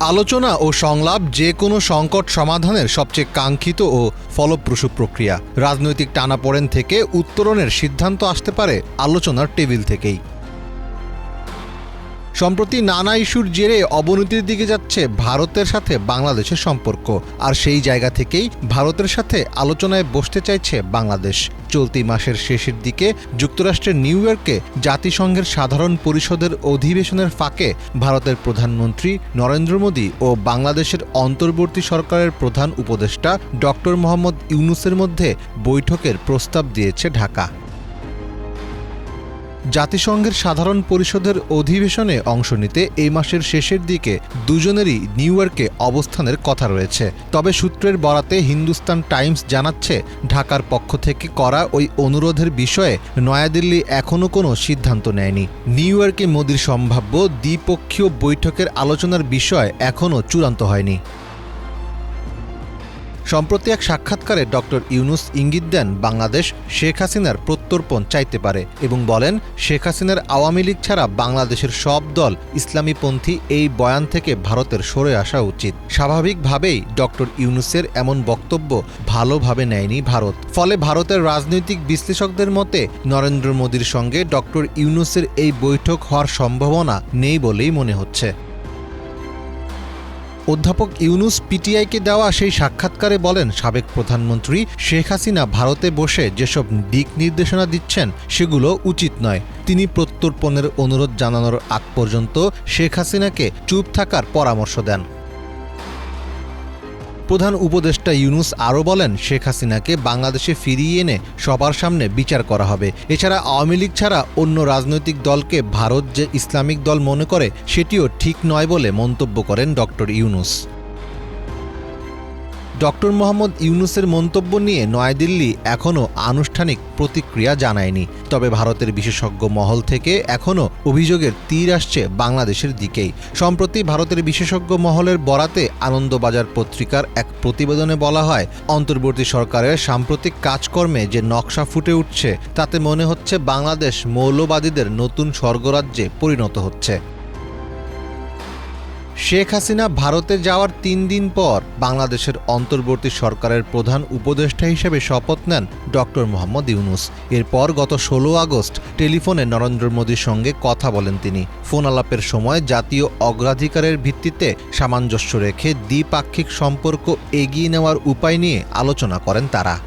আলোচনা ও সংলাপ যে কোনো সংকট সমাধানের সবচেয়ে কাঙ্ক্ষিত ও ফলপ্রসূ প্রক্রিয়া। রাজনৈতিক টানাপোড়েন থেকে উত্তরণের সিদ্ধান্ত আসতে পারে আলোচনার টেবিল থেকেই। সম্প্রতি নানা ইস্যুর জেরে অবনতির দিকে যাচ্ছে ভারতের সাথে বাংলাদেশের সম্পর্ক। আর সেই জায়গা থেকেই ভারতের সাথে আলোচনায় বসতে চাইছে বাংলাদেশ। চলতি মাসের শেষের দিকে যুক্তরাষ্ট্রের নিউ ইয়র্কে জাতিসংঘের সাধারণ পরিষদের অধিবেশনের ফাঁকে ভারতের প্রধানমন্ত্রী নরেন্দ্র মোদী ও বাংলাদেশের অন্তর্বর্তী সরকারের প্রধান উপদেষ্টা ডক্টর মোহাম্মদ ইউনুসের মধ্যে বৈঠকের প্রস্তাব দিয়েছে ঢাকা। জাতিসংঘের সাধারণ পরিষদের অধিবেশনে অংশ নিতে এই মাসের শেষের দিকে দুজনেরই নিউ ইয়র্কে অবস্থানের কথা রয়েছে। তবে সূত্রের বরাতে হিন্দুস্তান টাইমস জানাচ্ছে, ঢাকার পক্ষ থেকে করা ওই অনুরোধের বিষয়ে নয়াদিল্লি এখনও কোনো সিদ্ধান্ত নেয়নি। নিউ ইয়র্কে মোদির সম্ভাব্য দ্বিপক্ষীয় বৈঠকের আলোচনার বিষয় এখনও চূড়ান্ত হয়নি। সম্প্রতি এক সাক্ষাৎকারে ডক্টর ইউনুস ইঙ্গিত দেন, বাংলাদেশ শেখ হাসিনার প্রত্যর্পণ চাইতে পারে এবং বলেন, শেখ হাসিনার আওয়ামী লীগ ছাড়া বাংলাদেশের সব দল ইসলামীপন্থী এই বয়ান থেকে ভারতের সরে আসা উচিত। স্বাভাবিকভাবেই ডক্টর ইউনুসের এমন বক্তব্য ভালোভাবে নেয়নি ভারত। ফলে ভারতের রাজনৈতিক বিশ্লেষকদের মতে, নরেন্দ্র মোদীর সঙ্গে ডক্টর ইউনুসের এই বৈঠক হওয়ার সম্ভাবনা নেই বলেই মনে হচ্ছে। অধ্যাপক ইউনুস পিটিআইকে দেওয়া সেই সাক্ষাৎকারে বলেন, সাবেক প্রধানমন্ত্রী শেখ হাসিনা ভারতে বসে যেসব দিক নির্দেশনা দিচ্ছেন, সেগুলো উচিত নয়। তিনি প্রত্যর্পণের অনুরোধ জানানোর আগ পর্যন্ত শেখ হাসিনাকে চুপ থাকার পরামর্শ দেন। প্রধান উপদেষ্টা ইউনুস আরও বলেন, শেখ হাসিনাকে বাংলাদেশে ফিরিয়ে এনে সবার সামনে বিচার করা হবে। এছাড়া আওয়ামী লীগ ছাড়া অন্য রাজনৈতিক দলকে ভারত যে ইসলামিক দল মনে করে, সেটিও ঠিক নয় বলে মন্তব্য করেন ডক্টর ইউনুস। ডক্টর মোহাম্মদ ইউনুসের মন্তব্য নিয়ে নয়াদিল্লি এখনও আনুষ্ঠানিক প্রতিক্রিয়া জানায়নি। তবে ভারতের বিশেষজ্ঞ মহল থেকে এখনও অভিযোগের তীর আসছে বাংলাদেশের দিকেই। সম্প্রতি ভারতের বিশেষজ্ঞ মহলের বরাতে আনন্দবাজার পত্রিকার এক প্রতিবেদনে বলা হয়, অন্তর্বর্তী সরকারের সাম্প্রতিক কাজকর্মে যে নকশা ফুটে উঠছে, তাতে মনে হচ্ছে বাংলাদেশ মৌলবাদীদের নতুন স্বর্গরাজ্যে পরিণত হচ্ছে। শেখ হাসিনা ভারতে যাওয়ার তিন দিন পর বাংলাদেশের অন্তর্বর্তী সরকারের প্রধান উপদেষ্টা হিসেবে শপথ নেন ডক্টর মোহাম্মদ ইউনুস। এরপর গত ষোলো আগস্ট টেলিফোনে নরেন্দ্র মোদীর সঙ্গে কথা বলেন তিনি। ফোন আলাপের সময় জাতীয় অগ্রাধিকারের ভিত্তিতে সামঞ্জস্য রেখে দ্বিপাক্ষিক সম্পর্ক এগিয়ে নেওয়ার উপায় নিয়ে আলোচনা করেন তারা।